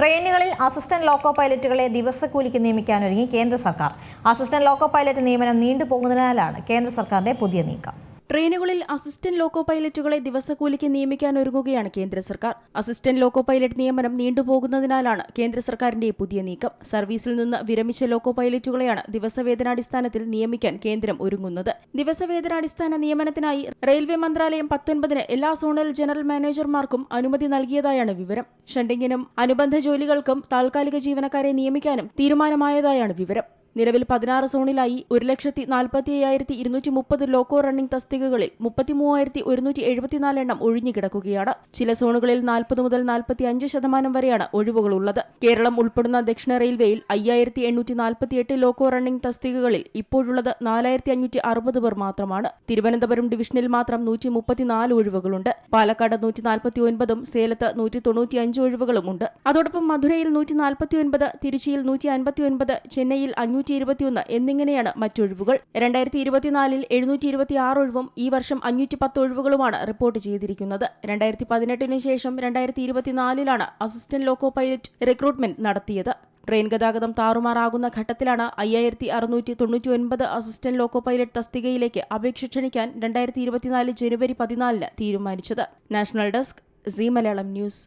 ട്രെയിനുകളിൽ assistant loco പൈലറ്റുകളെ ദിവസക്കൂലിക്ക് നിയമിക്കാനൊരുങ്ങി കേന്ദ്ര സർക്കാർ. അസിസ്റ്റന്റ് ലോക്കോ പൈലറ്റ് നിയമനം നീണ്ടുപോകുന്നതിനാലാണ് കേന്ദ്ര സർക്കാരിന്റെ പുതിയ നീക്കം. ട്രെയിനുകളിൽ അസിസ്റ്റന്റ് ലോക്കോ പൈലറ്റുകളെ ദിവസക്കൂലിക്ക് നിയമിക്കാൻ ഒരുങ്ങുകയാണ് കേന്ദ്ര സർക്കാർ. അസിസ്റ്റന്റ് ലോക്കോ പൈലറ്റ് നിയമനം നീണ്ടുപോകുന്നതിനാലാണ് കേന്ദ്ര സർക്കാരിന്റെ പുതിയ നീക്കം. സർവീസിൽ നിന്ന് വിരമിച്ച ലോക്കോ പൈലറ്റുകളെയാണ് ദിവസവേതനാടിസ്ഥാനത്തിൽ നിയമിക്കാൻ കേന്ദ്രം ഒരുങ്ങുന്നത്. ദിവസവേതനാടിസ്ഥാന നിയമനത്തിനായി റെയിൽവേ മന്ത്രാലയം പത്തൊൻപതിന് എല്ലാ സോണൽ ജനറൽ മാനേജർമാർക്കും അനുമതി നൽകിയതായാണ് വിവരം. ഷണ്ടിങ്ങിനും അനുബന്ധ ജോലികൾക്കും താൽക്കാലിക ജീവനക്കാരെ നിയമിക്കാനും തീരുമാനമായതായാണ് വിവരം. നിലവിൽ പതിനാറ് സോണിലായി ഒരു ലക്ഷത്തി നാൽപ്പത്തി അയ്യായിരത്തി ഇരുന്നൂറ്റി മുപ്പത് ലോക്കോ റണ്ണിംഗ് തസ്തികകളിൽ മുപ്പത്തി മൂവായിരത്തി ഒരുന്നൂറ്റി എഴുപത്തിനാല് എണ്ണം ഒഴിഞ്ഞുകിടക്കുകയാണ് ചില സോണുകളിൽ നാൽപ്പത് മുതൽ നാൽപ്പത്തി അഞ്ച് ശതമാനം വരെയാണ് ഒഴിവുകളുള്ളത്. കേരളം ഉൾപ്പെടുന്ന ദക്ഷിണ റെയിൽവേയിൽ അയ്യായിരത്തി എണ്ണൂറ്റി നാൽപ്പത്തിയെട്ട് ലോക്കോ റണ്ണിംഗ് തസ്തികകളിൽ ഇപ്പോഴുള്ളത് നാലായിരത്തി അഞ്ഞൂറ്റി അറുപത് പേർ മാത്രമാണ്. തിരുവനന്തപുരം ഡിവിഷനിൽ മാത്രം നൂറ്റി മുപ്പത്തിനാല് ഒഴിവുകളുണ്ട്. പാലക്കാട് നൂറ്റി നാൽപ്പത്തി ഒൻപതും സേലത്ത് നൂറ്റി തൊണ്ണൂറ്റി അഞ്ച് ഒഴിവുകളുമുണ്ട്. അതോടൊപ്പം മധുരയിൽ നൂറ്റി നാൽപ്പത്തി ഒൻപത് തിരുച്ചിയിൽ നൂറ്റി അൻപത്തി ഒൻപത് ചെന്നൈയിൽ അഞ്ഞൂറ്റി ഇരുപത്തിയൊന്ന് എന്നിങ്ങനെയാണ് മറ്റൊഴിവുകൾ. രണ്ടായിരത്തി ഇരുപത്തിനാലിൽ എഴുന്നൂറ്റി ഇരുപത്തി ആറ് ഒഴിവും ഈ വർഷം അഞ്ഞൂറ്റി പത്ത് ഒഴിവുകളുമാണ് റിപ്പോർട്ട് ചെയ്തിരിക്കുന്നത്. രണ്ടായിരത്തി പതിനെട്ടിന് ശേഷം രണ്ടായിരത്തി ഇരുപത്തിനാലിലാണ് അസിസ്റ്റന്റ് ലോക്കോ പൈലറ്റ് റിക്രൂട്ട്മെന്റ് നടത്തിയത്. ട്രെയിൻ ഗതാഗതം താറുമാറാകുന്ന ഘട്ടത്തിലാണ് അയ്യായിരത്തി അറുന്നൂറ്റി തൊണ്ണൂറ്റി ഒൻപത് അസിസ്റ്റന്റ് ലോക്കോ പൈലറ്റ് തസ്തികയിലേക്ക് അപേക്ഷ ക്ഷണിക്കാൻ രണ്ടായിരത്തി ഇരുപത്തിനാല് ജനുവരി പതിനാലിന് തീരുമാനിച്ചത്. National desk Zee Malayalam news.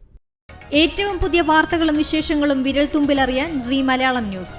ഏറ്റവും പുതിയ വാർത്തകളും വിശേഷങ്ങളും വിരൽ തുമ്പിലറിയാൻ സി മലയാളം ന്യൂസ്.